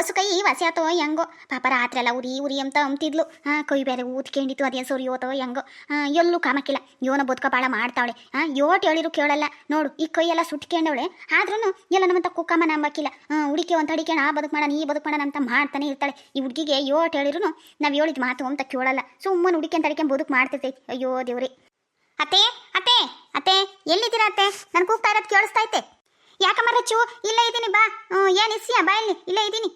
ಹೊಸ ಕೈ ವಾಸಿ ಆತೋ ಹೆಂಗೋ. ಪಾಪ ರಾತ್ರಿ ಎಲ್ಲ ಉರಿ ಉರಿ ಅಂತ ಅಂತಿದ್ಲು ಹಾಂ ಕೈ ಬೇರೆ ಊದ್ಕೊಂಡಿತ್ತು, ಅದೇನು ಸುರಿಯೋತೋ ಹೆಂಗೋ. ಎಲ್ಲೂ ಕಾಮಕ್ಕಿಲ್ಲ. ಯೋನ ಬದುಕ ಭಾಳ ಮಾಡ್ತಾವಳೆ. ಹಾ ಯೋಟ್ ಹೇಳಿರು ಕೇಳಲ್ಲ. ನೋಡು, ಈ ಕೈ ಎಲ್ಲ ಸುಟ್ಕೊಂಡವಳೆ. ಆದ್ರೂ ಎಲ್ಲ ನಮ್ಮಂತ ಕುಕ್ಕಮ್ಮ ನಂಬಕ್ಕಿಲ್ಲ. ಹುಡುಕಿ ಒಂದು ಅಡಿಕೆ ಆ ಬದುಕು ಮಾಡೋಣ, ಈ ಬದುಕು ಮಾಡೋಣ ಅಂತ ಮಾಡ್ತಾನೆ ಇರ್ತಾಳೆ. ಈ ಹುಡುಗಿಗೆ ಯೋಟ್ ಹೇಳಿರು ನಾವು ಹೇಳಿದ ಮಾತು ಅಂತ ಕೇಳಲ್ಲ. ಸುಮ್ಮನೆ ಹುಡುಕಿ ಅಡಿಕೆ ಬದುಕು ಮಾಡ್ತಿರ್ತೈತಿ. ಅಯ್ಯೋ ದೇವ್ರಿ. ಅತ್ತೆ ಅತ್ತೆ ಅತ್ತೆ, ಎಲ್ಲಿದ್ದೀರಾ ಅತ್ತೆ? ನಾನು ಕೂಗ್ತಾ ಇರೋದು ಕೇಳಿಸ್ತಾ ಐತೆ. ಯಾಕಮ್ಮ ರಚ್ಚು? ಇಲ್ಲೇ ಇದ್ದೀನಿ, ಬಾ. ಏನು ಇಸ್ಸಿಯಾ ಬಾ ಇಲ್ಲಿ. ಇಲ್ಲೇ ಇದ್ದೀನಿ.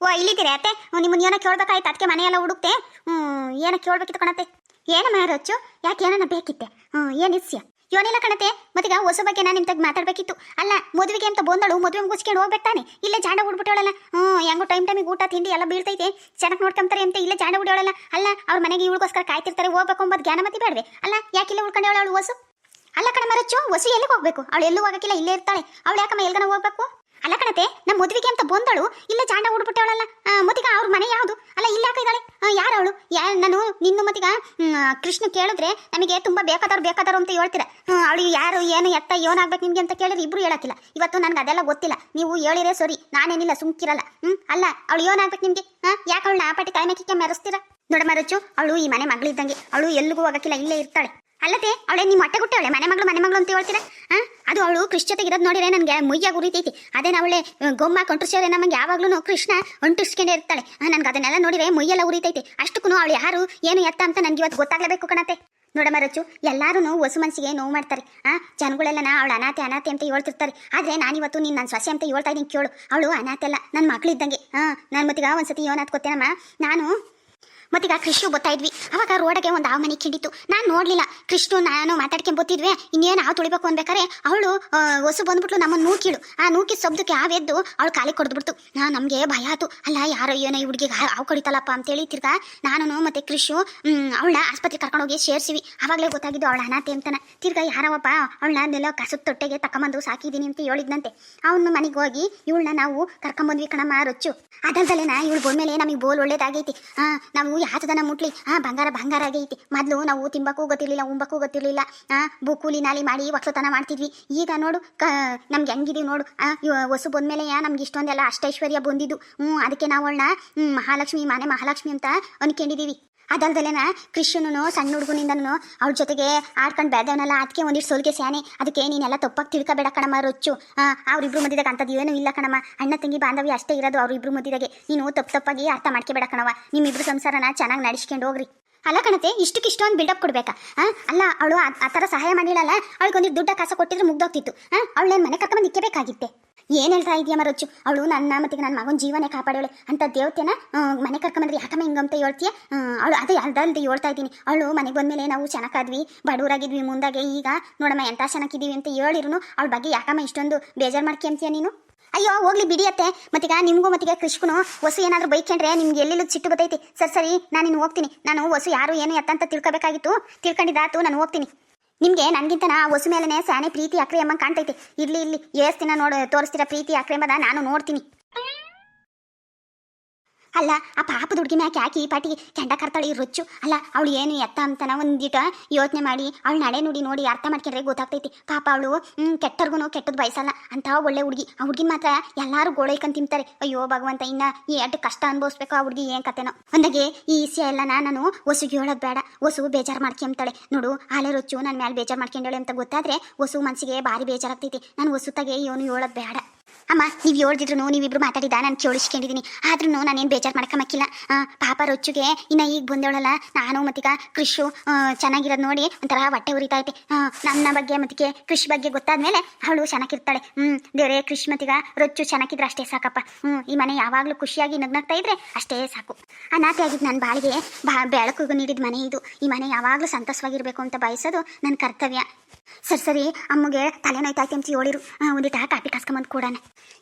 ಓ ಇಲ್ಲಿದ್ದೀರಾ ಅತ್ತೆ. ನಿಮ್ಮನ್ನ ಏನೋ ಕೇಳ್ಬೇಕಾಯ್ತು. ಅದಕ್ಕೆ ಮನೆಯೆಲ್ಲ ಹುಡುಕ್ತೆ ಹ್ಞೂ ಏನೋ ಕೇಳ್ಬೇಕಿತ್ತು ಕಣತ್ತೆ. ಏನಮ್ಮ ರಚ್ಚು? ಯಾಕೆ ಏನನ್ನ ಬೇಕಿತ್ತೆ? ಹ್ಞೂ ಏನು ಇಸ್ಯ ಇವನಿಲ್ಲ ಕಣತೆ ಮತ್ತೀಗ ಹೊಸ ಬಗ್ಗೆ ನಾನು ನಿಮ್ಮ ಮಾತಾಡಬೇಕಿತ್ತು. ಅಲ್ಲ, ಮದುವೆಗೆ ಅಂತ ಬಂದಳು, ಮದುವೆ ಮುಗಿಸ್ಕೊಂಡು ಹೋಗ್ಬೇಕಾನೆ ಇಲ್ಲೇ ಜಾಂಡ ಹುಡ್ಬಿಟ್ಟವಳಲ್ಲ. ಹ್ಞೂ ಹೆಂಗೋ ಟೈಮ್ ಟೈಮಿಗೆ ಊಟ, ತಿಂಡಿ ಎಲ್ಲ ಬೀಳ್ತೈತೆ. ಚೆನ್ನಾಗಿ ನೋಡ್ಕೊಂತಾರೆ ಅಂತ ಇಲ್ಲೇ ಜಾಂಡ ಹುಡಿಯೋಳಲ್ಲ ಅಲ್ಲ, ಅವ್ರ ಮನೆಗೆ ಇವಳಿಗೋಸ್ಕರ ಕಾಯ್ತಿರ್ತಾರೆ, ಹೋಗ್ಬೇಕು ಅಂಬೋದು ಜ್ಞಾನ ಮತಿ ಬೇಡವೆ. ಅಲ್ಲ ಯಾಕಿಲ್ಲ ಉಳ್ಕೊಂಡವಳು ಅವಳು ಹೊಸು? ಅಲ್ಲ ಕಣ ಮರಚ್ಚು ಹೊಸು ಎಲ್ಲಿಗೆ ಹೋಗ್ಬೇಕು? ಅವಳು ಎಲ್ಲೂ ಹೋಗಕ್ಕಿಲ್ಲ, ಇಲ್ಲೇ ಇರ್ತಾಳೆ. ಅವಳು ಯಾಕಮ್ಮ ಎಲ್ಗನ ಹೋಗ್ಬೇಕು? ಅಲ್ಲ ಕಣತೆ ನಮ್ಮ ಮದುವೆಗೆ ಅಂತ ಬಂದಳು, ಇಲ್ಲೇ ಜಾಂಡ ಹುಡ್ಬಿಟ್ಟವಳಲ್ಲ ಮತ್ತೀಗ ಅವ್ರ ಮನೆ ಯಾವುದು? ಅಲ್ಲ, ಇಲ್ಲಿ ಯಾಕೆ ಇದ್ದಾಳೆ? ಯಾರು ಅವಳು? ಯಾ, ನಾನು, ನಿನ್ನ ಮತ್ತೀಗ ಕೃಷ್ಣ ಕೇಳಿದ್ರೆ ನಮಗೆ ತುಂಬಾ ಬೇಕಾದವ್ರು ಬೇಕಾದವ್ರು ಅಂತ ಹೇಳ್ತೀರ. ಅವಳು ಯಾರು, ಏನು ಎತ್ತ ಏನಾಗ್ಬೇಕು ನಿಮಗೆ ಅಂತ ಕೇಳಿದ್ರೆ ಇಬ್ರು ಹೇಳಕ್ಕಿಲ್ಲ. ಇವತ್ತು ನನಗೆ ಅದೆಲ್ಲ ಗೊತ್ತಿಲ್ಲ. ನೀವು ಹೇಳಿರೇ ಸರಿ, ನಾನೇನಿಲ್ಲ, ಸುಮ್ಕಿರಲ್ಲ. ಹ್ಮ್, ಅಲ್ಲ, ಅವಳು ಏನಾಗ್ಬೇಕು ನಿಮಗೆ? ಯಾಕ ಯಾಕೆ ಅವಳನ್ನ ಆ ಪಾಟಿ ಕಾಯ್ಮೆಕ್ಕೆ ಮೆರೆಸ್ತೀರಾ? ನೋಡ ಮರಚ್ಚು ಅವಳು ಈ ಮನೆ ಮಗಳಿದ್ದಂಗೆ, ಅವಳು ಎಲ್ಲಿಗೂ ಹೋಗಕ್ಕಿಲ್ಲ, ಇಲ್ಲೇ ಇರ್ತಾಳೆ. ಅಲ್ಲದೆ ಅವಳೆ ನಿಮ್ಮ ಹೊಟ್ಟೆ ಗುಟ್ಟೆ ಅವಳೆ, ಮನೆ ಮಗಳು ಮನೆ ಮಗಳು ಅಂತ ಹೇಳ್ತೀರಾ? ಹಾಂ ಅದು ಅವಳು ಕೃಷ್ಣ ಜೊತೆಗೆ ಇರೋದು ನೋಡಿದ್ರೆ ನನಗೆ ಮುಯ್ಯಾಗ ಉರಿತೈತಿ ಅದೇ ಅವಳೆ ಗೊಮ್ಮ ಕೊಂಟ್ರಿಸೋರೆ ನಮಗೆ ಯಾವಾಗ್ಲೂ ಕೃಷ್ಣ ಅಂಟಿಸ್ಕೊಂಡೇ ಇರ್ತಾಳೆ. ನನಗೆ ಅದನ್ನೆಲ್ಲ ನೋಡಿದ್ರೆ ಮುಯ್ಯೆಲ್ಲ ಉರಿತೈತಿ ಅಷ್ಟಕ್ಕೂ ಅವಳು ಯಾರು, ಏನು ಎತ್ತ ಅಂತ ನನಗೆ ಇವತ್ತು ಗೊತ್ತಾಗಲೇಬೇಕು ಕಣತೆ ನೋಡಮ್ಮ ರಚ್ಚು ಎಲ್ಲರೂ ಹೊಸ ಮನಸ್ಸಿಗೆ ನೋವು ಮಾಡ್ತಾರೆ. ಆ ಜನಗಳೆಲ್ಲ ಅವಳು ಅನಾಥೆ ಅನಾಥೆ ಅಂತ ಹೇಳ್ತಿರ್ತಾರೆ. ಆದ್ರೆ ನಾನಿವತ್ತು ನೀನು ನನ್ನ ಸೊಸೆ ಅಂತ ಹೇಳ್ತಾ ಇದ್ದೀನಿ ಕೇಳು. ಅವಳು ಅನಾಥೆ ಅಲ್ಲ ನನ್ನ ಮಕ್ಳು ಇದ್ದಂಗೆ. ಹಾಂ ನಾನು ಮತ್ತೀಗ ಒಂದ್ಸತಿ ಯೋನಾಥ್ ಗೊತ್ತೇನಮ್ಮ? ನಾನು ಮತ್ತೀಗ ಕೃಷ್ಣು ಬತ್ತಾ ಇದ್ವಿ. ಅವಾಗ ರೋಡಗೆ ಒಂದು ಆ ಮನೆ ಕಿಂಡಿತ್ತು. ನಾನು ನೋಡ್ಲಿಲ್ಲ. ಕೃಷ್ಣು, ನಾನು ಮಾತಾಡ್ಕೊಂಡ್ ಬತ್ತಿದ್ವಿ ಇನ್ನೇನು ಆ ತುಳಿಬೇಕು ಅನ್ಬೇಕಾರೆ ಅವಳು ಹೊಸು ಬಂದ್ಬಿಟ್ಲು ನಮ್ಮನ್ನು ನೂಕಿಳು. ಆ ನೂಕಿ ಶಬ್ದಕ್ಕೆ ಆವೆದ್ದು ಅವಳು ಕಾಲಿಗೆ ಕೊಡ್ಬಿಡ್ತು ನಾ, ನಮಗೆ ಭಯ ಆತು. ಅಲ್ಲ, ಯಾರೋ ಏನೋ ಈ ಹುಡುಗಿಗೆ ಹಾವು ಕಡಿತಲ್ಲಪ್ಪ ಅಂತೇಳಿ ತಿರ್ಗಾ ನಾನು ಮತ್ತೆ ಕೃಷ್ಣು ಅವಳನ್ನ ಆಸ್ಪತ್ರೆ ಕರ್ಕೊಂಡೋಗಿ ಸೇರ್ಸಿವಿ. ಅವಾಗಲೇ ಗೊತ್ತಾಗಿದ್ದು ಅವಳ ಅನಾಥೆ ಅಂತಾನೆ. ತಿರ್ಗಾ ಯಾರವಪ್ಪ ಅವಳನ್ನ ನೆಲ ಕಸದ ತೊಟ್ಟೆಗೆ ತಕೊಂಬಂದು ಸಾಕಿದ್ದೀನಿ ಅಂತ ಹೇಳಿದ್ನಂತೆ. ಅವನ ಮನೆಗೆ ಹೋಗಿ ಇವಳನ್ನ ನಾವು ಕರ್ಕೊಂಬಂದ್ವಿ ಕಣಮ್ಮ, ರೊಚ್ಚು. ಅದಲ್ದಲ್ಲೇನ, ಇವಳು ಬಂದ್ಮೇಲೆ ನಮಗೆ ಬೋಲ್ ಒಳ್ಳೇದಾಗೈತಿ. ಆ ಯಾತದನ ಮುಟ್ಲಿ. ಆ, ಬಂಗಾರ ಬಂಗಾರ ಆಗೈತಿ ಮೊದಲು ನಾವು ತಿಂಬಕ್ಕೂ ಗೊತ್ತಿರ್ಲಿಲ್ಲ, ಉಂಬಕ್ಕೂ ಗೊತ್ತಿರಲಿಲ್ಲ. ಆ ಬು ಕೂಲಿ ನಾಲಿ ಮಾಡಿ ಒಕ್ಕಲತನ ಮಾಡ್ತಿದ್ವಿ. ಈಗ ನೋಡು, ಕ, ನಮ್ಗೆ ಹೆಂಗಿದೀವಿ ನೋಡು. ಹೊಸು ಬಂದ್ಮೇಲೆ ನಮ್ಗೆ ಇಷ್ಟೊಂದೆಲ್ಲ ಅಷ್ಟೈಶ್ವರ್ಯ ಬಂದಿದ್ದು. ಹ್ಞೂ ಅದಕ್ಕೆ ನಾವು ಅವಳನ್ನ ಮಹಾಲಕ್ಷ್ಮಿ, ಮಾನೆ ಮಹಾಲಕ್ಷ್ಮಿ ಅಂತ ಅನ್ಕೊಂಡಿದೀವಿ. ಅದಲ್ದಲೇನ ಕೃಷ್ಣನು ಸಣ್ಣ ಹುಡುಗನಿಂದನು ಅವ್ರ ಜೊತೆಗೆ ಆಡ್ಕೊಂಡು ಬೆಳೆದವನಲ್ಲ ಅದಕ್ಕೆ ಒಂದಿಷ್ಟು ಸೋಲಿಗೆ ಸ್ಯಾನೆ. ಅದಕ್ಕೆ ನೀನೆಲ್ಲ ತಪ್ಪಾಗಿ ತಿಳ್ಕೊಬೇಡ ಕಣಮ್ಮ, ರೊಚ್ಚು. ಅವ್ರಿಬ್ರು ಮಧ್ಯದಾಗ ಅಂಥದ್ದು ಏನೂ ಇಲ್ಲ ಕಣಮ್ಮ. ಅಣ್ಣ, ತಂಗಿ, ಬಾಂಧವ್ಯ ಅಷ್ಟೇ ಇರೋದು ಅವ್ರಿಬ್ರು ಮಧ್ಯದಾಗೆ. ನೀನು ತಪ್ಪು ತಪ್ಪಾಗಿ ಅರ್ಥ ಮಾಡ್ಕೋಬೇಡ ಕಣವ ನಿಮ್ಮಿಬ್ರು ಸಂಸಾರನ ಚೆನ್ನಾಗಿ ನಡೆಸ್ಕೊಂಡು ಹೋಗ್ರಿ. ಅಲ್ಲ ಕಣತೆ, ಇಷ್ಟಕ್ಕೆ ಇಷ್ಟೊಂದು ಬಿಲ್ಡಪ್ ಕೊಡ್ಬೇಕಾ? ಅಲ್ಲ, ಅವಳು ಆ ಥರ ಸಹಾಯ ಮಾಡಿಲ್ಲಲ್ಲ? ಅವಳಿಗೆ ಒಂದಿಷ್ಟು ದುಡ್ಡ ಕಾಸ ಕೊಟ್ಟಿದ್ರೆ ಮುಗ್ದೋಗ್ತಿತ್ತು. ಹಾಂ ಅವಳೇನು ಮನೆ ಕರ್ಕೊಂಬಂದು ಇಕ್ಕಬೇಕಾಗಿತ್ತೆ. ಏನು ಹೇಳ್ತಾ ಇದೆಯಾ ಮರೊಚ್ಚು ಅವಳು ನನ್ನ ಮತ್ತೆ ನನ್ನ ಮಗನ ಜೀವನ ಕಾಪಾಡೋಳೆ. ಅಂತ ದೇವತೆನ ಮನೆ ಕರ್ಕೊಂಬಂದ್ರೆ ಯಾಕಮ್ಮ ಹಿಂಗಂತ ಹೇಳ್ತೀಯ? ಅವಳು ಅದೇ ಅಲ್ದಲ್ದೆ ಹೇಳ್ತಾ ಇದ್ದೀನಿ. ಅವಳು ಮನೆಗೆ ಬಂದಮೇಲೆ ನಾವು ಚೆನ್ನಾಗಾದ್ವಿ ಬಡವರಾಗಿದ್ವಿ ಮುಂದಾಗೆ ಈಗ ನೋಡಮ್ಮ ಎಂತ ಚೆನ್ನಾಗಿದ್ದೀವಿ ಅಂತ ಹೇಳಿರು ಅವಳ ಬಗ್ಗೆ ಯಾಕಮ್ಮ ಇಷ್ಟೊಂದು ಬೇಜಾರು ಮಾಡ್ಕೊಂತೀಯ ನೀನು? ಅಯ್ಯೋ, ಹೋಗ್ಲಿ ಬಿಡಿಯತ್ತೆ ಮತ್ತೀಗ ನಿಮಗೂ ಮತ್ತೀಗ ಕೃಷ್ಣನು ಹೊಸು ಏನಾದರೂ ಬೈಕೊಂಡ್ರೆ ನಿಮ್ಗೆ ಎಲ್ಲೆಲ್ಲೂ ಚಿಟ್ಟು ಗೊತ್ತೈತಿ ಸರ್, ಸರಿ, ನಾನು ಇನ್ನು ಹೋಗ್ತೀನಿ. ನಾನು ಹೊಸು ಯಾರು, ಏನು, ಎತ್ತ ಅಂತ ತಿಳ್ಕೊಬೇಕಾಗಿತ್ತು. ತಿಳ್ಕೊಂಡಿದ್ದಾತು ನಾನು ಹೋಗ್ತೀನಿ. ನಿಮಗೆ ನನಗಿಂತ ನಾ ಹೊಸು ಮೇಲೇ ಸ್ಯಾನೆ ಪ್ರೀತಿ, ಅಕ್ರೆ ಕಾಣ್ತೈತಿ. ಇರ್ಲಿ ಇಲ್ಲಿ ದಿನ ನೋಡ, ತೋರಿಸ್ತೀರಾ ಪ್ರೀತಿ, ಅಕ್ರೆ ನಾನು ನೋಡ್ತೀನಿ. ಅಲ್ಲ, ಆ ಪಾಪದ ಹುಡುಗಿ ಮ್ಯಾಕೆ ಯಾಕೆ ಈ ಪಾಟಿ ಕೆಂಡ ಕರ್ತಾಳೆ, ಈ ರೊಚ್ಚು? ಅಲ್ಲ, ಅವಳು ಏನು ಎತ್ತ ಅಂತನ ಒಂದಿಟ ಯೋಚನೆ ಮಾಡಿ, ಅವಳು ನಡೆ ನುಡಿ ನೋಡಿ ಅರ್ಥ ಮಾಡ್ಕೊಂಡ್ರೆ ಗೊತ್ತಾಗ್ತೈತಿ. ಪಾಪ ಅವಳು, ಹ್ಮ್ ಕೆಟ್ಟರ್ಗುನು ಕೆಟ್ಟದ್ ಬಯಸಲ್ಲ. ಅಂತ ಒಳ್ಳೆ ಹುಡುಗಿ. ಆ ಹುಡುಗಿನ ಮಾತ್ರ ಎಲ್ಲಾರು ಗೋಳೈಕಂತ ತಿಂತಾರೆ. ಅಯ್ಯೋ, ಭಗವಂತ, ಇನ್ನ ಈ ಅಡ್ಡ ಕಷ್ಟ ಅನುಭವಿಸ್ಬೇಕು ಆ ಹುಡುಗಿ ಏನ್ ಕತೆನೋ. ಅಂದಾಗೆ ಈ ವಿಷಯ ಎಲ್ಲ ನಾನು ಒಸುಗಿ ಹೇಳೋದು ಬೇಡ. ಹೊಸು ಬೇಜಾರು ಮಾಡ್ಕೊಂತಾಳೆ ನೋಡು, ಆಲೆ ರೊಚ್ಚು ನನ್ನ ಮೇಲೆ ಬೇಜಾರು ಮಾಡ್ಕೊಂಡಾಳೆ ಅಂತ ಗೊತ್ತಾದ್ರೆ ಹೊಸು ಮನ್ಸಿಗೆ ಭಾರಿ ಬೇಜಾರಾಗ್ತೈತಿ. ನಾನು ಹೊಸುತ್ತಾಗೆ ಇವನು ಹೇಳೋದು ಬೇಡ. ಅಮ್ಮ, ನೀವು ಹೇಳ್ದಿದ್ರು ನೀವಿಬ್ರು ಮಾತಾಡಿದ, ನಾನು ಕೇಳಿಸ್ಕೊಂಡಿದ್ದೀನಿ ಆದ್ರೂ ನಾನೇನು ಬೇಜಾರು ಮಾಡ್ಕೊಂಬಕ್ಕಿಲ್ಲ ಪಾಪ ರೊಚ್ಚುಗೆ ಇನ್ನ ಈಗ ಬಂದವಳಲ್ಲ. ನಾನು ಮತ್ತೀಗ ಕೃಷಿ ಚೆನ್ನಾಗಿರೋದು ನೋಡಿ ಒಂಥರ ಹೊಟ್ಟೆ ಉರಿತಾ ಐತೆ. ನನ್ನ ಬಗ್ಗೆ ಮತ್ತಿಗೆ ಕೃಷಿ ಬಗ್ಗೆ ಗೊತ್ತಾದ್ಮೇಲೆ ಅವಳು ಚೆನ್ನಾಗಿರ್ತಾಳೆ. ಹ್ಞೂ ದೇವ್ರೆ, ಕೃಷಿ ಮತ್ತೀಗ ರೊಚ್ಚು ಚೆನ್ನಾಗಿದ್ರೆ ಅಷ್ಟೇ ಸಾಕಪ್ಪ. ಹ್ಞೂ ಈ ಮನೆ ಯಾವಾಗಲೂ ಖುಷಿಯಾಗಿ ನಗ್ನಗ್ತಾ ಇದ್ರೆ ಅಷ್ಟೇ ಸಾಕು. ಅನಾಥೆ ಆಗಿದ್ದು ನನ್ನ ಬಾಳಿಗೆ ಬಾ ಬೆಳಕು ನೀಡಿದ ಮನೆ ಇದು. ಈ ಮನೆ ಯಾವಾಗಲೂ ಸಂತೋಷವಾಗಿರಬೇಕು ಅಂತ ಬಯಸೋದು ನನ್ನ ಕರ್ತವ್ಯ. ಸರಿ ಸರಿ, ಅಮ್ಮಗೆ ತಲೆನೋಯ್ತಾಯ್ತು ಅಂತ ಹೇಳಿರು. ಒಂದಿಟ ಕಾಪಿ ಕಾಸ್ಕೊಂಬಂದು ಕೊಡೋಣ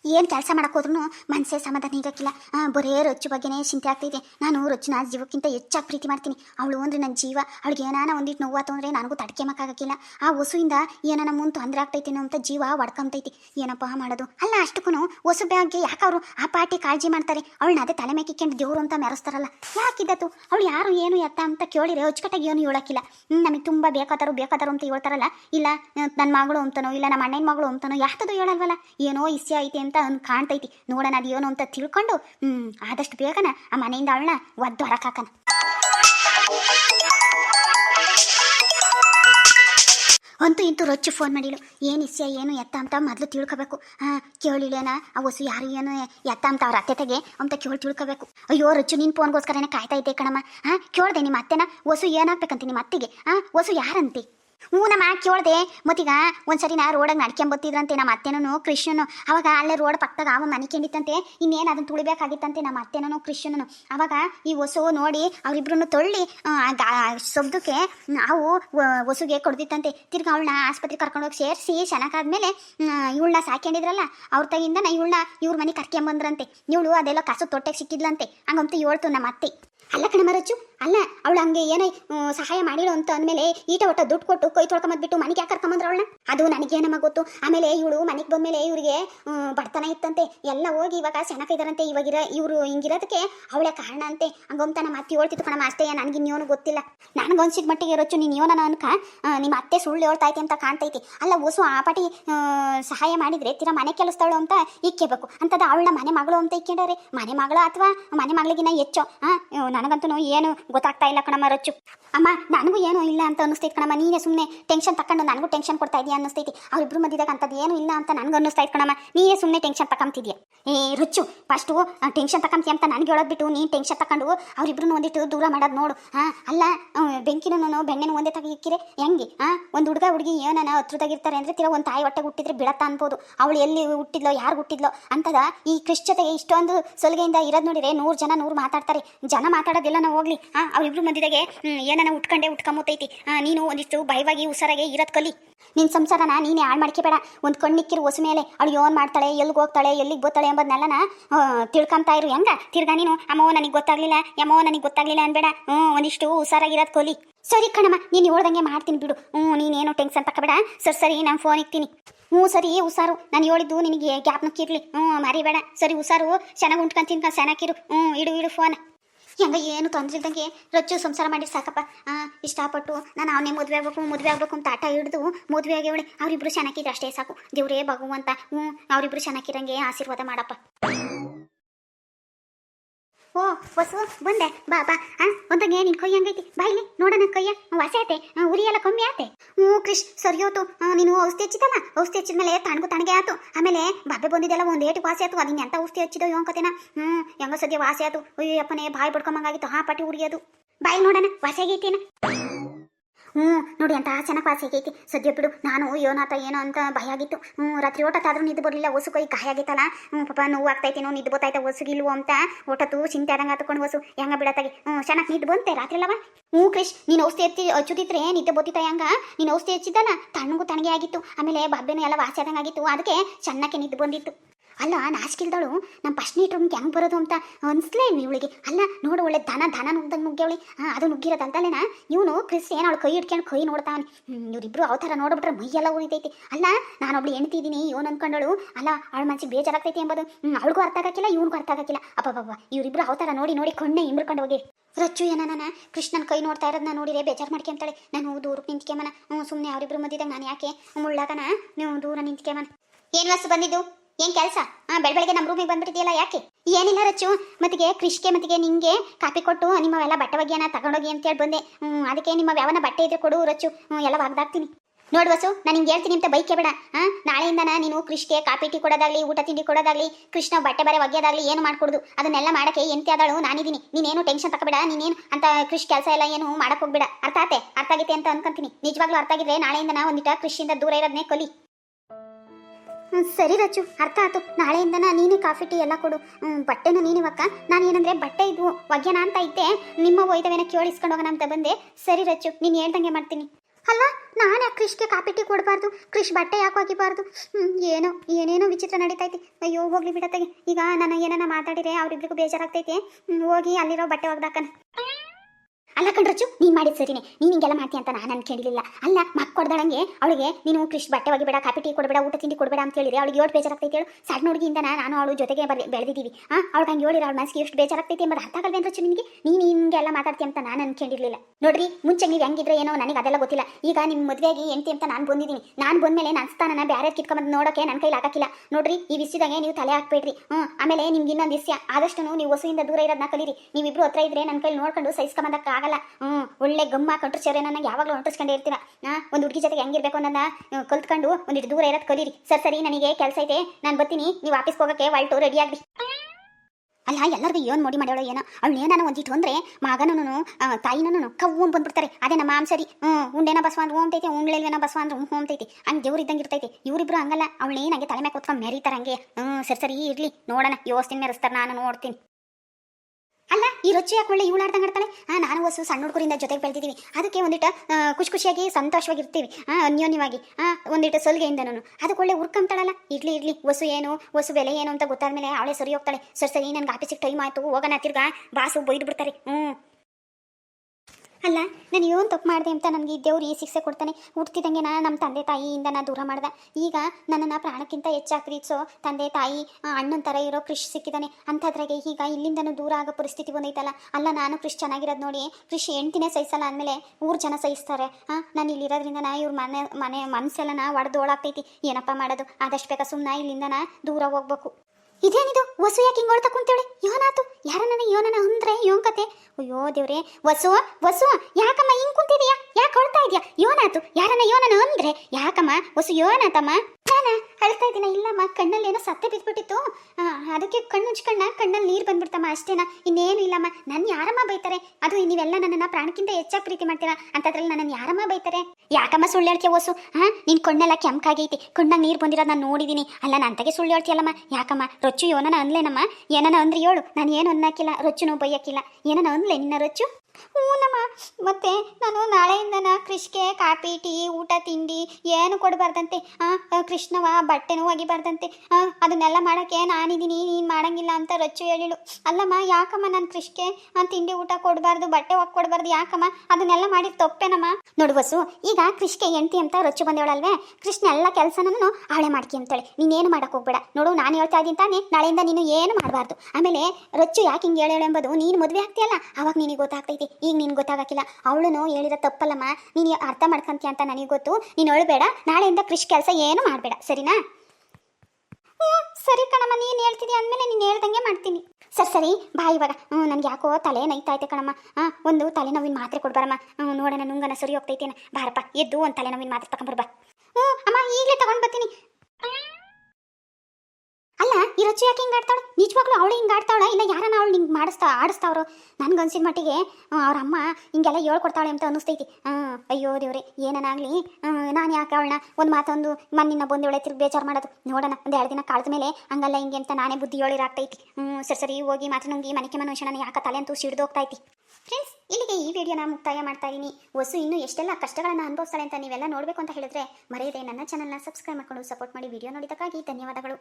ಏನು ಕೆಲಸ ಮಾಡಕ್ ಹೋದ್ರೂ ಮನಸ್ಸೇ ಸಮಾಧಾನ ಇರೋಕ್ಕಿಲ್ಲ ಆ, ಬರೇ ರೊಚ್ಚು ಬಗ್ಗೆನೇ ಚಿಂತೆ ಆಗ್ತಿದೆ. ನಾನು ರೊಚ್ಚಿನ ಜೀವಕ್ಕಿಂತ ಹೆಚ್ಚಾಗಿ ಪ್ರೀತಿ ಮಾಡ್ತೀನಿ. ಅವಳು ಅಂದ್ರೆ ನನ್ನ ಜೀವ. ಅವಳಿಗೆ ಏನಾನ ಒಂದಿಟ್ಟು ನೋವು ಅಂದರೆ ನನಗೂ ತಡ್ಕೆಮಕ್ಕಾಗಕ್ಕಿಲ್ಲ ಆ ಹೊಸುವಿಂದ ಏನಾನ ಮುಂದೆ ತೊಂದರೆ ಆಗ್ತೈತೇನೋ ಅಂತ ಜೀವ ಒಡ್ಕೊಂತೈತಿ. ಏನಪ್ಪ ಮಾಡೋದು? ಅಲ್ಲ ಅಷ್ಟಕ್ಕೂ ಹೊಸು ಬ್ಯಾಗ್ಗೆ ಯಾಕೆ ಅವರು ಆ ಪಾಟಿ ಕಾಳಜಿ ಮಾಡ್ತಾರೆ? ಅವಳನ್ನ ಅದೇ ತಲೆ ಮೇಕಿಕೊಂಡು ದೇವ್ರು ಅಂತ ಮೆರೆಸ್ತಾರಲ್ಲ. ಯಾಕಿದ್ದತ್ತು ಅವಳು ಯಾರು ಏನು ಎತ್ತ ಅಂತ ಕೇಳಿದ್ರೆ ಅಚ್ಚುಕಟ್ಟಾಗಿ ಏನು ಹೇಳೋಕ್ಕಿಲ್ಲ. ನಮಗೆ ತುಂಬ ಬೇಕಾದರು ಬೇಕಾದರು ಅಂತ ಹೇಳ್ತಾರಲ್ಲ. ಇಲ್ಲ ನನ್ನ ಮಗಳು ಅಂತನೋ ಇಲ್ಲ ನಮ್ಮ ಅಣ್ಣನ ಮಗಳು ಅಂತನೋ ಯಾಕದು ಹೇಳಲ್ವಲ್ಲ. ಏನೋ ಸಮಸ್ಯೆ ಐತಿ ಅಂತ ಅವ್ನು ಕಾಣ್ತೈತಿ. ನೋಡೋಣ ಅದು ಏನು ಅಂತ ತಿಳ್ಕೊಂಡು, ಹ್ಮ್, ಆದಷ್ಟು ಬೇಗನ ಆ ಮನೆಯಿಂದ ಅವಳನ್ನ ಒದ್ದು ಹೊರಕಾಕನ ಅಂತೂ ಇಂತೂ ರೊಚ್ಚು ಫೋನ್ ಮಾಡಿಲು ಏನು ಇಸ್ಯ, ಏನು ಎತ್ತ ಅಂತ ಮೊದಲು ತಿಳ್ಕೋಬೇಕು. ಹಾಂ ಕೇಳಿಳೇನ ಆ ಹೊಸು ಯಾರು ಏನು ಎತ್ತ ಅಂತ ಅವ್ರ ಅತ್ತೆತೆಗೆ ಅಂತ ಕೇಳಿ ತಿಳ್ಕೋಬೇಕು. ಅಯ್ಯೋ ರೊಚ್ಚು, ನಿನ್ ಫೋನ್ಗೋಸ್ಕರನೇ ಕಾಯ್ತಾ ಇದ್ದೆ ಕಣಮ್ಮ. ಹಾಂ, ಕೇಳ್ದೆ ನಿಮ್ಮ ಅತ್ತೆನ. ಹೊಸು ಏನಾಗ್ಬೇಕಂತ ನಿಮ್ಮ ಅತ್ತಿಗೆ? ಹಾಂ ಹೊಸು ಯಾರಂತಿ? ಹ್ಞೂ ನಮ್ಮ ಕೇಳ್ದೆ, ಮತ್ತೀಗ ಒಂದ್ಸರಿ ನಾ ರೋಡಾಗ ನಡ್ಕೊಂಬತ್ತಿದ್ರಂತೆ ನಮ್ಮ ಅತ್ತೆನೂ ಕೃಷ್ಣನು. ಅವಾಗ ಅಲ್ಲೇ ರೋಡ್ ಪಕ್ಕದಾಗ ಅವ ಮನೆ ಕೆಂಡಿತ್ತಂತೆ ಇನ್ನೇನು ಅದನ್ನು ತುಳಿಬೇಕಾಗಿತ್ತಂತೆ ನಮ್ಮ ಅತ್ತೆನೂ ಕೃಷ್ಣನು ಅವಾಗ ಈ ಹೊಸು ನೋಡಿ ಅವರಿಬ್ರು ತೊಳ್ಳಿ ಸೊಬ್ದಕ್ಕೆ ಅವು ಹೊಸುಗೆ ಕೊಡ್ದಿತ್ತಂತೆ. ತಿರ್ಗಿ ಅವಳನ್ನ ಆಸ್ಪತ್ರೆಗೆ ಕರ್ಕೊಂಡೋಗಿ ಸೇರಿಸಿ ಚೆನ್ನಾಗಾದ್ಮೇಲೆ ಇವಳನ್ನ ಸಾಕೊಂಡಿದ್ರಲ್ಲ ಅವ್ರ ತಗಿಂದ ಇವಳನ್ನ ಇವ್ರ ಮನೆ ಕರ್ಕೊಂಬಂದ್ರಂತೆ ಇವಳು ಅದೆಲ್ಲ ಕಸು ತೊಟ್ಟೆಗೆ ಸಿಕ್ಕಿದ್ಲಂತೆ. ಹಂಗಂತೂ ಹೇಳ್ತು ನಮ್ಮ ಅತ್ತೆ. ಅಲ್ಲ ಕಣಮರಚ್ಚು ಅಲ್ಲ, ಅವಳು ಹಂಗೆ ಏನೋ ಸಹಾಯ ಮಾಡಿಳು ಅಂತ ಅಂದಮೇಲೆ ಈಟ ಒಟ್ಟ ದುಡ್ಡು ಕೊಟ್ಟು ಕೈ ತೊಳ್ಕೊಂಬಂದ್ಬಿಟ್ಟು ಮನೆಗೆ ಯಾಕೆ ಕರ್ಕೊಂಬಂದ್ರ ಅವಳನ್ನ? ಅದು ನನಗೇನಮ್ಮ ಗೊತ್ತು. ಆಮೇಲೆ ಇವಳು ಮನೆಗೆ ಬಂದಮೇಲೆ ಇವರಿಗೆ ಬಡತನ ಇತ್ತಂತೆ. ಎಲ್ಲ ಹೋಗಿ ಇವಾಗ ಸೆಣಕಿದಾರಂತೆ ಇವಾಗಿರ ಇವರು ಹಿಂಗಿರೋದಕ್ಕೆ ಅವಳೇ ಕಾರಣ ಅಂತೆ. ಹಂಗಂತ ನಮ್ಮ ಅತ್ತೆ ಹೇಳ್ತಿತ್ತು ಕಣಮ್ಮ ಅಷ್ಟೇ, ನನಗೆ ಇನ್ನೇನು ಗೊತ್ತಿಲ್ಲ. ನನಗೆ ಅನ್ಸಿದ ಮಟ್ಟಿಗೆ ಇರೋಚು ನೀನು ಯೋನ ಅನ್ಕ? ನಿಮ್ಮ ಅತ್ತೆ ಸುಳ್ಳು ಹೇಳ್ತೈತೆ ಅಂತ ಕಾಣ್ತೈತಿ. ಅಲ್ಲ, ಓಸು ಆ ಪಾಟಿ ಸಹಾಯ ಮಾಡಿದ್ರೆ ತೀರಾ ಮನೆ ಕೆಲಸದವಳು ಅಂತ ಇಕ್ಕೆಬೇಕು. ಅಂತದ ಅವಳನ್ನ ಮನೆ ಮಗಳು ಅಂತ ಇಕ್ಕೊಂಡವ್ರೆ ಮನೆ ಮಗಳು ಅಥವಾ ಮನೆ ಮಗಳಿಗಿನ್ನ ಹೆಚ್ಚು. ಹಾಂ ನನಗಂತೂ ಏನು ಗೊತ್ತಾಗ್ತಾ ಇಲ್ಲ ಕಣಮ್ಮ ರೊಚ್ಚು. ಅಮ್ಮ, ನನಗೂ ಏನೂ ಇಲ್ಲ ಅಂತ ಅನಿಸ್ತೈತೆ ಕಣಮ್ಮ. ನೀನೇ ಸುಮ್ಮನೆ ಟೆನ್ಷನ್ ತಕೊಂಡು ನನಗೂ ಟೆನ್ಷನ್ ಕೊಡ್ತಾ ಇದೆಯಾ ಅನ್ನಿಸ್ತೈತಿ. ಅವ್ರಿಬ್ರು ಮಧ್ಯದಾಗ ಅಂಥದ್ದು ಏನೂ ಇಲ್ಲ ಅಂತ ನನಗೆ ಇತ್ತು ಕಣಮ್ಮ. ನೀನೇ ಸುಮ್ಮನೆ ಟೆನ್ಷನ್ ತಕೊಂತಿದ್ಯಾ ಏ, ರುಚ್ಚು ಫಸ್ಟು ಟೆನ್ಷನ್ ತಕೊಂತೀಯ ಅಂತ ನನಗೆ ಹೇಳೋದು ಬಿಟ್ಟು ನೀನು ಟೆನ್ಷನ್ ತಕೊಂಡು ಅವ್ರಿಬ್ರು ಒಂದಿಟ್ಟು ದೂರ ಮಾಡೋದು ನೋಡು. ಹಾಂ ಅಲ್ಲ ಬೆಂಕಿನೂ ಬೆಣ್ಣೆನೂ ಒಂದೇ ತಗ ಇಕ್ಕಿರೆ. ಹೆಂಗೆ? ಹಾಂ ಒಂದು ಹುಡುಗ ಹುಡುಗಿ ಏನನ ಹತ್ರದಾಗಿರ್ತಾರೆ ಅಂದರೆ ತಿರ ಒಂದು ತಾಯಿ ಹೊಟ್ಟೆಗೆ ಹುಟ್ಟಿದ್ರೆ ಬಿಡತ್ತಾ ಅನ್ಬೋದು. ಅವಳು ಎಲ್ಲಿ ಹುಟ್ಟಿದ್ಲೋ ಯಾರು ಹುಟ್ಟಿದ್ಲೋ ಅಂತದ ಈ ಕ್ರಿಶ್ಚತೆಗೆ ಇಷ್ಟೊಂದು ಸೊಲಿಗೆಯಿಂದ ಇರೋದು ನೋಡಿದ್ರೆ ನೂರು ಜನ ನೂರು ಮಾತಾಡ್ತಾರೆ. ಜನ ಮಾತಾಡೋದಿಲ್ಲ, ನಾವು ಹೋಗ್ಲಿ. ಹಾಂ ಅವ್ರಿಬ್ರು ಮಧ್ಯದಾಗೆ ಏನನ ಉಟ್ಕೊಂಡೆ ಉಟ್ಕೊಂಬತ್ತೈತಿ ನೀನು ಒಂದಿಷ್ಟು ಭಯವಾಗಿ ಹುಷಾರಾಗೆ ಇರೋದು ಕಲಿ. ನಿನ್ ಸಂಸಾರನ ನೀನೇ ಹಾಳು ಮಾಡ್ಕೋಬೇಡ ಒಂದು ಕಣ್ಣಿಕ್ಕಿರು ಹೊಸ ಮೇಲೆ ಅವಳು ಏನು ಮಾಡ್ತಾಳೆ, ಎಲ್ಲಿಗೆ ಹೋಗ್ತಾಳೆ, ಎಲ್ಲಿಗೆ ಬೋತಾಳೆ ಎಂಬುದನ್ನೆಲ್ಲನ ತಿಳ್ಕೊಂತಾ ಇರು. ಹೆಂಗ? ತಿರ್ಗಾ ನೀನು, ಅಮ್ಮೋ, ನನಗೆ ಗೊತ್ತಾಗ್ಲಿಲ್ಲ, ಯಮ್ಮೋ, ನನಗೆ ಗೊತ್ತಾಗ್ಲಿಲ್ಲ ಅನ್ಬೇಡ. ಹ್ಞೂ ಒಂದಿಷ್ಟು ಹುಷಾರಾಗಿರೋದು ಕೊಲಿ. ಸರಿ ಕಣಮ್ಮ, ನೀನು ಹೇಳ್ದಂಗೆ ಮಾಡ್ತೀನಿ ಬಿಡು. ಹ್ಞೂ ನೀನೇನು ಟೆನ್ಷನ್ ತಗೋಬೇಡ ಸರಿ ಸರಿ, ನಾನು ಫೋನ್ ಇಕ್ತೀನಿ. ಹ್ಞೂ ಸರಿ ಹುಷಾರು ನಾನು ಹೇಳಿದ್ದು ನಿನಗೆ ಗ್ಯಾಪ್ನಕ್ಕಿರ್ಲಿ ಹ್ಞೂ ಮರಿಬೇಡ. ಸರಿ ಹುಷಾರು ಚೆನ್ನಾಗಿ ಉಂಟ್ಕೊಂಡು ತಿನ್ಕೊಂಡು ಚೆನ್ನಾಗಿರು ಹ್ಞೂ ಇಡು ಇಡು ಫೋನ್ ಹೆಂಗ ಏನು ತೊಂದ್ರೆ ಇಲ್ದಂಗೆ ರೊಚ್ಚು ಸಂಸಾರ ಮಾಡಿ ಸಾಕಪ್ಪ. ಇಷ್ಟಪಟ್ಟು ನಾನು ಅವನೇ ಮದುವೆ ಆಗ್ಬೇಕು ಮದುವೆ ಆಗ್ಬೇಕು ಅಂತ ಆಟ ಹಿಡಿದು ಮದುವೆ ಆಗ್ಯವಳೆ, ಅವರಿಬ್ರು ಚೆನ್ನಾಗಿದ್ರೆ ಅಷ್ಟೇ ಸಾಕು. ದೇವ್ರೇ ಭಗವಂತ, ಹ್ಞೂ, ಅವರಿಬ್ರು ಚೆನ್ನಾಗಿರಂಗೆ ಆಶೀರ್ವಾದ ಮಾಡಪ್ಪ. ಓ ಹೊಸು ಬಂದೆ. ಬಾ ಬಾ. ಹಾ ಒಂದಂಗೆ ನಿನ್ ಕೈ ಹಂಗೈತಿ? ಬಾಯ್ಲಿ ನೋಡೋಣ ಕೈಯ. ವಾಸಿ ಆತೆ. ಉರಿ ಎಲ್ಲ ಕಮ್ಮಿ ಆತೆ. ಹ್ಞೂ ಕ್ರಿಶ್ ಸರಿ ಹೋತು. ಆ, ನೀನು ಔಷಧಿ ಹಚ್ಚಿದಲ್ಲ? ಔಷಧಿ ಹಚ್ಚಿದ ಮೇಲೆ ತಣ್ಣಗು ತಣ್ಣಗೆ ಆತು. ಆಮೇಲೆ ಬಾಬೆ ಬಂದಿದ್ದೆಲ್ಲ ಒಂದು ಏಟು ವಾಸಿ ಆತು. ಅದನ್ನ ಎಂತ ಔಷಧಿ ಹಚ್ಚಿದೋ ಕತೆನ? ಹ್ಞೂ ಹೆಂಗ ಸದ್ಯ ವಾಸಿ ಆತು. ಅಯ್ಯೋ ಅಪ್ಪನೇ ಬಾಯಿ ಬಡ್ಕೊಂಬಂಗಾಗಿತ್ತು. ಹಾ ಪಾಟಿ ಉರಿಯೋದು. ಬಾಯಿ ನೋಡೋಣ. ವಾಸಿ ಆಗೈತೇನ? ಹ್ಞೂ, ನೋಡಿ ಅಂತ ಚೆನ್ನಾಗಿ ವಾಸಿ ಆಗೈತಿ ಸದ್ಯ ಬಿಡು, ನಾನು ಯೋನಾತ ಏನೋ ಅಂತ ಭಯ ಆಗಿತ್ತು. ಹ್ಞೂ, ರಾತ್ರಿ ಓಟತ್ತಾದ್ರೂ ನಿದ್ದು ಬರಲಿಲ್ಲ, ಹೊಸು ಕೈ ಗಾಯ ಆಗೈತಲ್ಲ ಹ್ಞೂ, ಪಾಪ ನೋವು ಆಗ್ತೈತೇನೋ ನಿದ್ದು ಬೋತಾಯ್ತಾ ಹೊಸುಗಿಲ್ವೋ ಅಂತ. ಓಟತ್ತು ಚಿಂತೆ ಆದಂಗೆ ಹತ್ಕೊಂಡು ಹೊಸು. ಹೆಂಗ ಬಿಡತ್ತಾಗಿ? ಹ್ಞೂ ಚೆನ್ನಾಗಿ ನಿದ್ದು ಬಂತೆ, ರಾತ್ರಿ ಅಲ್ಲವ? ಹ್ಞೂ ಕ್ರಿಶ್ ನೀನು ಔಷಧಿ ಹಚ್ಚಿ ಹಚ್ಚುತ್ತಿದ್ರೆ ನಿದ್ದೆ ಬತ್ತಿತ್ತ ಹೆಂಗ? ನೀನು ಔಷಧಿ ಹಚ್ಚಿದ್ದಲ್ಲ, ತಣ್ಣಗೂ ತಣ್ಣಗೆ ಆಗಿತ್ತು. ಆಮೇಲೆ ಬಾಬೆನೂ ಎಲ್ಲ ವಾಸಿ ಆದಂಗೆ ಆಗಿತ್ತು. ಅದಕ್ಕೆ ಚೆನ್ನಾಗಿ ನಿದ್ದು ಬಂದಿತ್ತು. ಅಲ್ಲ ನಾಚಿಕಿಲ್ದಳು ನಮ್ಮ ಫಸ್ಟ್ ನೀಟ್ ರೂಮ್ಗೆ ಹೆಂಗೆ ಬರೋದು ಅಂತ ಅನ್ಸ್ಲೇ ಇವಳಿಗೆ. ಅಲ್ಲ, ನೋಡು ಒಳ್ಳೆ ದನ ದನ ನುಗ್ದಂಗೆ ನುಗ್ಗ್ಯವಳಿ. ಹಾಂ, ಅದು ನುಗ್ಗಿರೋದಂತಲೇನ ಇವನು ಕ್ರಿಸ್ ಏನು ಅವಳು ಕೈ ಇಟ್ಕೊಂಡು ಕೈ ನೋಡ್ತಾವನೆ. ಇವರಿಬ್ರು ಅವತಾರ ನೋಡ್ಬಿಟ್ರೆ ಮೈಯೆಲ್ಲ ಉಳಿತೈತಿ ಅಲ್ಲ ನಾನೊಬ್ಳು ಹೆಣ್ತಿದ್ದೀನಿ ಇವನು ಅನ್ಕೊಂಡಳು ಅಲ್ಲ, ಅವಳ ಮನ್ಸಿಗೆ ಬೇಜಾರಾಗ್ತೈತಿ ಎಂಬುದು. ಅವಳಿಗೂ ಅರ್ಥ ಆಗಕ್ಕಿಲ್ಲ, ಇವನಿಗೂ ಅರ್ಥ ಆಗಕ್ಕಿಲ್ಲ. ಅಬ್ಬಬ್ಬ ಇವರಿಬ್ರು ಅವತಾರ ನೋಡಿ ನೋಡಿ ಕಣ್ಣೆ ಇಂಬ್ರಕೊಂಡು ಹೋಗಿ. ರಚ್ಚು ಏನ ನಾನು, ಕೃಷ್ಣನ ಕೈ ನೋಡ್ತಾ ಇರೋದನ್ನ ನೋಡಿರೇ, ಬೇಜಾರು ಮಾಡ್ಕೊಂತಾಳೆ. ನಾನು ದೂರಕ್ಕೆ ನಿಂತ್ಕೆಮನ ಹ್ಞೂ ಸುಮ್ಮನೆ ಅವರಿಬ್ರು ಮಧ್ಯದಾಗ ನಾನು ಯಾಕೆ ಮುಳ್ಳಾಗನ? ನೀವು ದೂರ ನಿಂತ್ಕೆಮನ ಏನು ವಸ್ತು ಬಂದಿದ್ದು? ಏನ್ ಕೆಲಸ? ಹಾ ಬೆಳ ಬೆಳಗ್ಗೆ ನಮ್ಮ ರೂಮಿಗೆ ಬಂದ್ಬಿಟ್ಟಿದೆಯಲ್ಲ ಯಾಕೆ? ಏನಿಲ್ಲ ರಚ್ಚು ಮತ್ತೆ ಕೃಷಿಗೆ ಮತ್ತೆ ನಿಂಗೆ ಕಾಪಿ ಕೊಟ್ಟು ನಿಮ್ಮವೆಲ್ಲ ಬಟ್ಟೆ ಹೋಗಿ ತಗೊಂಡೋಗಿ ಅಂತೇಳಿ ಬಂದೆ. ಹ್ಮ್ ಅದಕ್ಕೆ ನಿಮ್ಮ ಯಾವನ ಬಟ್ಟೆ ಇದ್ರೆ ಕೊಡು ರಚ್ಚು. ಹ್ಞೂ ಎಲ್ಲ ಒಗ್ದಾಕ್ತೀನಿ. ನೋಡು ವಸು ನಾನು ನಿಂಗೆ ಹೇಳ್ತೀನಿ ಅಂತ ಬೈಕೆ ಬೇಡ. ಹಾಂ ನಾಳೆಯಿಂದನ ನೀನು ಕೃಷಿಗೆ ಕಾಪಿ ಟೀ ಕೊಡೋದಾಗ್ಲಿ ಊಟ ತಿಂಡಿ ಕೊಡೋದಾಗ್ಲಿ ಕೃಷ್ಣ ಬಟ್ಟೆ ಬರೆ ಒಗೆಯೋದಾಗ್ಲಿ ಏನು ಮಾಡ್ಕೊಡುದು? ಅದನ್ನೆಲ್ಲ ಮಾಡಕ್ಕೆ ಎಂತೆ ಆದಳು ನಾನಿದ್ದೀನಿ ನೀನೇನು ಟೆನ್ಷನ್ ತಗೋಬೇಡ ನೀನೇನು ಅಂತ ಕೃಷಿ ಕೆಲಸ ಎಲ್ಲ ಏನು ಮಾಡಕ್ಕೆ ಹೋಗ್ಬೇಡ. ಅರ್ಥ ಆತೆ? ಅರ್ಥ ಆಗೈತೆ ಅಂತ ಅನ್ಕೊಂತೀನಿ. ನಿಜವಾಗ್ಲೂ ಅರ್ಥ ಆಗಿದ್ರೆ ನಾಳೆಯಿಂದ ನಾ ಒಂದಿಟ ಕೃಷಿಯಿಂದ ದೂರ ಇರೋದನ್ನೇ ಕಲಿ. ಹ್ಮ್, ಸರಿ ರಚ್ಚು ಅರ್ಥ ಆಯ್ತು. ನಾಳೆಯಿಂದ ನೀನೇ ಕಾಫಿ, ಟೀ ಎಲ್ಲ ಕೊಡು. ಬಟ್ಟೆನ ನೀನು ಅಕ್ಕ ನಾನು ಏನಂದ್ರೆ ಬಟ್ಟೆ ಇದ್ವು ಒಗ್ಯನ ಅಂತ ಇದ್ದೆ. ನಿಮ್ಮ ಒಯ್ದವೇನ ಕೇಳಿಸ್ಕೊಂಡು ಹೋಗೋಣ ಅಂತ ಬಂದೆ. ಸರಿ ರಚ್ಚು ನೀನು ಹೇಳ್ದಂಗೆ ಮಾಡ್ತೀನಿ. ಅಲ್ಲ, ನಾನು ಯಾಕೆ ಕೃಷ್ಗೆ ಕಾಪಿ ಟೀ ಕೊಡಬಾರ್ದು? ಕೃಷ್ ಬಟ್ಟೆ ಯಾಕೆ ಒಗಿಬಾರ್ದು? ಏನೋ, ಏನೇನೋ ವಿಚಿತ್ರ ನಡೀತೈತಿ. ಅಯ್ಯೋ, ಹೋಗ್ಲಿ ಬಿಡತ್ತೆ ಈಗ ನಾನು ಏನನ್ನ ಮಾತಾಡಿದ್ರೆ ಅವರಿಬ್ರಿಗೂ ಬೇಜಾರಾಗ್ತೈತಿ. ಹೋಗಿ ಅಲ್ಲಿರೋ ಬಟ್ಟೆ ಒಗ್ದಾಕನ. ಅಲ್ಲ ಕಣ್ರಚ್ಚು ನೀನ್ ಮಾಡಿದ್ ಸರಿನೇ. ನೀನ್ ಹಿಂಗೆಲ್ಲ ಮಾಡ್ತೀಯ ಅಂತ ನಾನು ಅನ್ಕೊಂಡಿರಲಿಲ್ಲ ಅಲ್ಲ ಮಕ್ ಕೊಡ್ದಾಳಂಗೆ. ಅವಳಿಗೆ, ನೀನು ಕೃಷ್ಣ ಬಟ್ಟೆ ಒಗಿಬೇಡ ಕಾಫಿ, ಟೀ ಕೊಡಬೇಡ, ಊಟ, ತಿಂಡಿ ಕೊಡಬೇಡ ಅಂತ ಹೇಳಿದ್ರೆ ಅವಳಿಗೆ ಯೋಟ್ ಬೇಜಾರಾಗ್ತೈತೆ ಹೇಳು. ಸಣ್ಣ ಹುಡುಗಿಯಿಂದ ನಾನು ಅವಳು ಜೊತೆಗೆ ಬೆಳೆದಿದ್ದೀವಿ. ಆ, ಅವಳಿಗೆ ಹಂಗೆ ಹೇಳಿರ ಅವಳ ಮನಸ್ಸಿಗೆ ಎಷ್ಟು ಬೇಜಾರಾಗ್ತೈತೆ ಎಂಬುದು ಅರ್ಥ ಆಗಲ್ವೇನ್ ರಚ್ಚು ನಿನಗೆ ನೀನು ಹಿಂಗೆಲ್ಲ ಮಾತಾಡ್ತೀಯ ಅಂತ ನಾನು ಅನ್ಕೊಂಡಿರಲಿಲ್ಲ ನೋಡ್ರಿ, ಮುಂಚೆ ನೀವು ಹೆಂಗಿದ್ರೆ ಏನೋ ನನಗೆ ಅದೆಲ್ಲ ಗೊತ್ತಿಲ್ಲ. ಈಗ ನಿಮ್ಮ ಮದುವೆಗೆ ಎಂತಿ ಅಂತ ನಾನು ಬಂದಿದ್ದೀನಿ. ನಾನು ಬಂದ್ಮೇಲೆ ನನ್ನ ಸ್ಥಾನನ ಬೇರೆ ಕಿತ್ಕೊಂಬಂದು ನೋಡೋಕೆ ನನ್ನ ಕೈಲಿ ಹಾಕಿಲ್ಲ ನೋಡ್ರಿ, ಈ ವಿಷಯದಾಗೆ ನೀವು ತಲೆ ಹಾಕ್ಬೇಡ್ರಿ. ಹ್ಞೂ, ಆಮೇಲೆ ನಿಮ್ಗೆ ಇನ್ನೊಂದು ವಿಷಯ. ಆದಷ್ಟು ನೀವು ಹೊಸದಿಂದ ದೂರ ಇರೋದನ್ನ ಕಲೀರಿ. ನೀವಿಬ್ರು ಹತ್ರ ಇದ್ರೆ ನನ್ನ ಕೈಲಿ ನೋಡ್ಕೊಂಡು ಸಹಿಸ್ಕೊಂಬಂದಕ್ಕೆ ಆಗಲ್ಲ. ಹ್ಞೂ ಒಳ್ಳೆ ಗಮ್ಮ ಕಂಟ್ರಿಸೋರೆ ನನಗೆ ಯಾವಾಗಲೂ ಹೊಂಟಿಸ್ಕೊಂಡು ಇರ್ತೀರ ನಾ, ಒಂದು ಹುಡುಗಿ ಜೊತೆಗೆ ಹೆಂಗಿರ್ಬೇಕು ಅನ್ನೋದನ್ನ ಕಲ್ತ್ಕೊಂಡು ಒಂದಿಷ್ಟು ದೂರ ಇರೋದು ಕಲೀರಿ. ಸರ್, ಸರಿ, ನನಗೆ ಕೆಲಸ ಐತೆ. ನಾನು ಬರ್ತೀನಿ. ನೀವು ವಾಪಸ್ ಹೋಗೋಕ್ಕೆ ಹೊಲ್ಟು ರೆಡಿ ಆಗಲಿ ಅಲ್ಲ, ಎಲ್ಲರಿಗೂ ಏನು ಮೋಡಿ ಮಾಡ್ಯಾಳೋ ಏನೋ. ಅವಳು ಏನಾನ ಒಂದಿಟ್ಟು ಅಂದ್ರೆ ಮಗನೂ ತಾಯಿನೂ ಕವ್ವು ಬಂದ್ಬಿಡ್ತಾರೆ. ಅದೇ ನಮ್ಮ ಮಾಂಸರಿ ಸರಿ. ಹ್ಞೂ ಉಂಡೇನ ಬಸವ ಅಂದ್ರೆ ಹೋಮ್ತೈತೆ ಉಂಗ್ಳೇಲ್ವೇನ ಬಸವ ಅಂದ್ರೆ ಹೋಮ್ತೈತಿ ಹಂಗೆ ದೇವ್ರು ಇದ್ದಂಗೆ ಇರ್ತೈತಿ. ಇವರಿಬ್ರು ಹಂಗಲ್ಲ. ಅವಳೇನು ಹಂಗೆ ತಲೆ ಮೇಲೆ ಕೂತ್ಕೊಂಡು ಮೆರೀತಾರೆ ಹಂಗೆ. ಹ್ಞೂ ಸರಿ ಸರಿ, ಇರ್ಲಿ. ನೋಡೋಣ. ಯೋಸ್ತಿನ ಮೆರೆಸ್ತಾರೆ. ನಾನು ನೋಡ್ತೀನಿ. ಅಲ್ಲ ಈ ರೊಚ್ಚಿ ಯಾಕೆ ಒಳ್ಳೆ ಇವಳಾಡ್ದಂಗೆ ಆಡ್ತಾಳೆ? ಆ ನಾನು ಹೊಸು ಸಣ್ಣ ಹುಡುಗರಿಂದ ಜೊತೆಗೆ ಬೆಳ್ತಿದ್ದೀವಿ ಅದಕ್ಕೆ ಒಂದಿಟ್ಟು ಖುಷಿ ಖುಷಿಯಾಗಿ ಸಂತೋಷವಾಗಿರ್ತೀವಿ. ಆ, ಅನ್ಯೋನ್ಯವಾಗಿ. ಹಾಂ ಒಂದಿಟ್ಟು ನಾನು. ಅದಕ್ಕೆ ಒಳ್ಳೆ ಉರ್ಕೊಂತಾಳಲ್ಲ ಇಡ್ಲಿ ಇಡ್ಲಿ ಹೊಸು ಏನು ಹೊಸು ಬೆಲೆ ಏನು ಅಂತ ಗೊತ್ತಾದ್ಮೇಲೆ ಅವಳೆ ಸರಿ ಹೋಗ್ತಾಳೆ. ಸರಿ ಸರಿ ನನಗೆ ಆಫೀಸಿಗೆ ಟೈಮ್ ಆಯಿತು. ಹೋಗೋಣ ತಿರ್ಗಾ. ಬಾಸು ಬೈದು ಬಿಡ್ತಾರೆ ಹ್ಞೂ ಅಲ್ಲ, ನಾನು ಏನು ತಪ್ಪು ಮಾಡಿದೆ ಅಂತ ನನಗೆ ದೇವ್ರು ಈ ಶಿಕ್ಷೆ ಕೊಡ್ತಾನೆ. ಹುಡ್ತಿದ್ದಂಗೆ ನಾನು ನಮ್ಮ ತಂದೆ ತಾಯಿಯಿಂದ ನಾ ದೂರ ಮಾಡ್ದೆ. ಈಗ ನನ್ನನ್ನು ಪ್ರಾಣಕ್ಕಿಂತ ಹೆಚ್ಚಾಗಿ ಪ್ರೀತಿಸೋ ತಂದೆ ತಾಯಿ ಅಣ್ಣನ ಥರ ಇರೋ ಕೃಷಿ ಸಿಕ್ಕಿದ್ದಾನೆ ಅಂಥದ್ರಾಗೆ ಈಗ ಇಲ್ಲಿಂದನೂ ದೂರ ಆಗೋ ಪರಿಸ್ಥಿತಿ ಬಂದೈತಲ್ಲ. ಅಲ್ಲ, ನಾನು ಕೃಷಿ ಚೆನ್ನಾಗಿರೋದು ನೋಡಿ, ಕೃಷಿ ಹೆಂಡ್ತಿನೇ ಸಹಿಸಲ್ಲ ಅಂದಮೇಲೆ ಊರು ಜನ ಸಹಿಸ್ತಾರೆ. ಹಾಂ ನಾನು ಇಲ್ಲಿರೋದ್ರಿಂದ ನಾ ಇವ್ರ ಮನೆ ಮನೆ ಮನಸ್ಸೆಲ್ಲ ನಾ ಒಡೆದು ಏನಪ್ಪ ಮಾಡೋದು? ಆದಷ್ಟು ಬೇಗ ಸುಮ್ಮನೆ ಇಲ್ಲಿಂದ ನಾ ದೂರ ಹೋಗ್ಬೇಕು. ಇದೇನಿದು? ವಸು ಯಾಕೆ ಹಿಂಗೆ ಹೊಳ್ತಾ ಕುಂತೇಳಿ? ಯೋನಾತು? ಯಾರ ನನಗೆ ಯೋನನ ಅಂದ್ರೆ? ಯೋನ್ ಕತೆ? ಅಯ್ಯೋ ದೇವ್ರೆ. ವಸು? ವಸು? ಯಾಕಮ್ಮ ಹಿಂಗ್ ಕುಂತಿದೀಯಾ? ಯಾಕೆ ಹೊಳ್ತಾ ಇದೆಯಾ? ಯೋನಾತು? ಯಾರನ್ನ ಯೋನನ ಅಂದ್ರೆ? ಯಾಕಮ್ಮ? ವಸು ಯೋನಾತಮ್ಮ? ನಾನ ಅಳ್ತಾ ಇದ್ದೀನ. ಇಲ್ಲಮ್ಮ ಕಣ್ಣಲ್ಲಿ ಏನೋ ಸತ್ತೆ ಆ, ಅದಕ್ಕೆ ಕಣ್ಣು ಉಜ್ಕಣ್ಣ ಕಣ್ಣಲ್ಲಿ ನೀರು ಬಂದ್ಬಿಡ್ತಮ್ಮ ಅಷ್ಟೇನಾ. ಇನ್ನೇನು ಇಲ್ಲಮ್ಮ ನನ್ನ ಯಾರಮ್ಮ ಬೈತಾರೆ? ಅದು ನೀವೆಲ್ಲ ನನ್ನನ್ನ ಪ್ರಾಣಕ್ಕಿಂತ ಹೆಚ್ಚಾಗಿ ಪ್ರೀತಿ ಮಾಡ್ತೀರಾ? ಅಂತದ್ರಲ್ಲಿ ನನ್ನನ್ನು ಯಾರಮ್ಮ ಬೈತಾರೆ? ಯಾಕಮ್ಮ ಸುಳ್ಳು ಹೇಳ್ತೀಯ ಓಸು? ಹಾ ನಿನ್ ಕಣ್ಣೆಲ್ಲ ಕೆಂಪಾಗೈತಿ. ಕಣ್ಣಾಗ ನೀರು ಬಂದಿರೋದು ನಾನು ನೋಡಿದ್ದೀನಿ ಅಲ್ಲ ನಾನು ತಗೆ ಸುಳ್ಳು ಹೇಳ್ತೀಯಲ್ಲಮ್ಮ ಯಾಕಮ್ಮ? ರೊಚ್ಚು ಯೋನನ ಅನ್ಲೇನಮ್ಮ? ಏನನ ಅಂದ್ರೆ ಹೇಳು. ನಾನು ಏನು ಅನ್ನಕ್ಕಿಲ್ಲ. ನೋವು ಬೈಯಕ್ಕಿಲ್ಲ. ಏನನ ಅನ್ಲೆ ನಿನ್ನ ರೊಚ್ಚು? ಹ್ಞೂನಮ್ಮ ಮತ್ತೆ ನಾನು ನಾಳೆಯಿಂದನ ಕೃಷ್ಗೆ ಕಾಫಿ, ಟೀ, ಊಟ, ತಿಂಡಿ ಏನು ಕೊಡಬಾರ್ದಂತೆ? ಕೃಷ್ಣವ, ಬಟ್ಟೆನೂ ಒಗಿಬಾರ್ದಂತೆ? ಹಾಂ ಅದನ್ನೆಲ್ಲ ಮಾಡೋಕ್ಕೆ ನಾನಿದ್ದೀನಿ, ನೀನು ಮಾಡಂಗಿಲ್ಲ ಅಂತ ರೊಚ್ಚು ಹೇಳಿಳು. ಅಲ್ಲಮ್ಮ, ಯಾಕಮ್ಮ ನಾನು ಕೃಷ್ಗೆ ತಿಂಡಿ, ಊಟ ಕೊಡಬಾರ್ದು, ಬಟ್ಟೆ ಒಗ್ ಕೊಡಬಾರ್ದು, ಯಾಕಮ್ಮ? ಅದನ್ನೆಲ್ಲ ಮಾಡಿದ ತಪ್ಪೇನಮ್ಮ? ನೋಡು ಈಗ ಕೃಷ್ಗೆ ಹೆಂಡತಿ ಅಂತ ರೊಚ್ಚು ಬಂದೇವಳಲ್ವೇ? ಕೃಷ್ಣ ಎಲ್ಲ ಕೆಲಸನೂ ಹಾಳೆ ಮಾಡ್ಕಿ ನೀನು ನೀನೇನು ಮಾಡಕ್ಕೆ ಹೋಗ್ಬೇಡ. ನೋಡು, ನಾನು ಹೇಳ್ತಾ ಇದ್ದೀನಿ ತಾನೆ, ನಾಳೆಯಿಂದ ನೀನು ಏನು ಮಾಡಬಾರ್ದು. ಆಮೇಲೆ ರೊಚ್ಚು ಯಾಕೆ ಹಿಂಗೆ ಹೇಳೇಳು ಎಂಬುದು ನೀನು ಮದುವೆ ಆಗ್ತೀಯಲ್ಲ? ಅವಾಗ ನಿನಗೆ ಗೊತ್ತಾಗ್ತೈತಿ. ಈಗ ನಿನ್ಗೆ ಗೊತ್ತಾಗಕ್ಕಿಲ್ಲ ಅವಳು ಹೇಳಿದ ತಪ್ಪಲ್ಲಮ್ಮ. ನೀನು ಅರ್ಥ ಮಾಡ್ಕೊಂತೀಯ ಅಂತ ನನಗೆ ಗೊತ್ತು. ನೀನು ಹೇಳ್ಬೇಡ. ನಾಳೆಯಿಂದ ಕೃಷಿ ಕೆಲಸ ಏನು ಮಾಡಬೇಡ. ಸರಿನಾ? ಹ್ಞೂ ಸರಿ ಕಣಮ್ಮ. ನೀನು ಹೇಳ್ತಿದ್ದಿ ಅಂದಮೇಲೆ ನೀನು ಹೇಳ್ದಂಗೆ ಮಾಡ್ತೀನಿ. ಸರಿ ಸರಿ. ಬಾ ಇವಾಗ. ಹ್ಞೂ ನನಗೆ ಯಾಕೋ ತಲೆ ನೈತೈತೆ ಕಣಮ್ಮ. ಹಾಂ ಒಂದು ತಲೆನೋವಿನ ಮಾತ್ರೆ ಕೊಡ್ಬಾರಮ್ಮ ಹ್ಞೂ ನೋಡೋಣ, ನುಂಗನ ಸರಿ ಹೋಗ್ತೈತೇನ. ಬಾರಪ್ಪ. ಎದ್ದು ಒಂದು ತಲೆನೋವಿನ ಮಾತ್ರೆ ತಗೊಂಬರ್ಬಾ. ಹ್ಞೂ ಅಮ್ಮ, ಈಗಲೇ ತಗೊಂಡು ಬರ್ತೀನಿ. ಅಲ್ಲ, ಈ ರಚಿ ಯಾಕೆ ಹಿಂಗೆ ಆಡ್ತಾಳೆ? ನಿಜವಾಗ್ಲೂ ಅವಳು ಹಿಂಗೆ ಆಡ್ತಾಳೆ? ಇಲ್ಲ ಯಾರನ್ನ ಅವಳು ಹಿಂಗೆ ಮಾಡಿಸ್ತಾ, ಆಡಿಸ್ತಾವ್ರು? ನನ್ಗೆ ಅನ್ಸಿದ ಮಟ್ಟಿಗೆ ಅವ್ರ ಅಮ್ಮ ಹಿಂಗೆಲ್ಲ ಹೇಳ್ಕೊಡ್ತಾಳೆ ಅಂತ ಅನಿಸ್ತೈತಿ ಅಯ್ಯೋ ದೇವ್ರೆ ಏನನಾಗಲಿ ನಾನು ಯಾಕೆ ಅವಳನ್ನ ಒಂದು ಮಾತೊಂದು ಮಣ್ಣಿನ ಬಂದವಳೆ ತಿರ್ಗಿ ಬೇಜಾರು ಮಾಡೋದು? ನೋಡೋಣ, ಒಂದು ಎರಡು ದಿನ ಕಳೆದ ಮೇಲೆ ಹಂಗಲ್ಲ ಹಿಂಗೆ ಅಂತ ನಾನೇ ಬುದ್ಧಿ ಹೇಳಿರಾಗ್ತೈತಿ ಹ್ಞೂ ಸರಿ ಸರಿ ಹೋಗಿ ಮಾತ್ರ ನುಂಗಿ ಮನೆಗೆ ಮನುಷ್ಯನ ಯಾಕೆ ತಲೆ ಅಂತೂ ಹೋಗ್ತೈತಿ. ಫ್ರೆಂಡ್ಸ್ ಇಲ್ಲಿಗೆ ಈ ವಿಡಿಯೋನ ಮುಕ್ತಾಯ ಮಾಡ್ತಾ ಇದ್ದೀನಿ ವಸು ಇನ್ನೂ ಎಷ್ಟೆಲ್ಲ ಕಷ್ಟಗಳನ್ನು ಅನುಭವಿಸ್ತಾಳೆ ಅಂತ ನೀವೆಲ್ಲ ನೋಡಬೇಕು ಅಂತ ಹೇಳಿದ್ರೆ ಮರೆಯದೆ ನನ್ನ ಚಾನಲ್ನ ಸಬ್ಸ್ಕ್ರೈಬ್ ಮಾಡ್ಕೊಂಡು ಸಪೋರ್ಟ್ ಮಾಡಿ ವಿಡಿಯೋ ನೋಡಿದ್ದಕ್ಕಾಗಿ ಧನ್ಯವಾದಗಳು.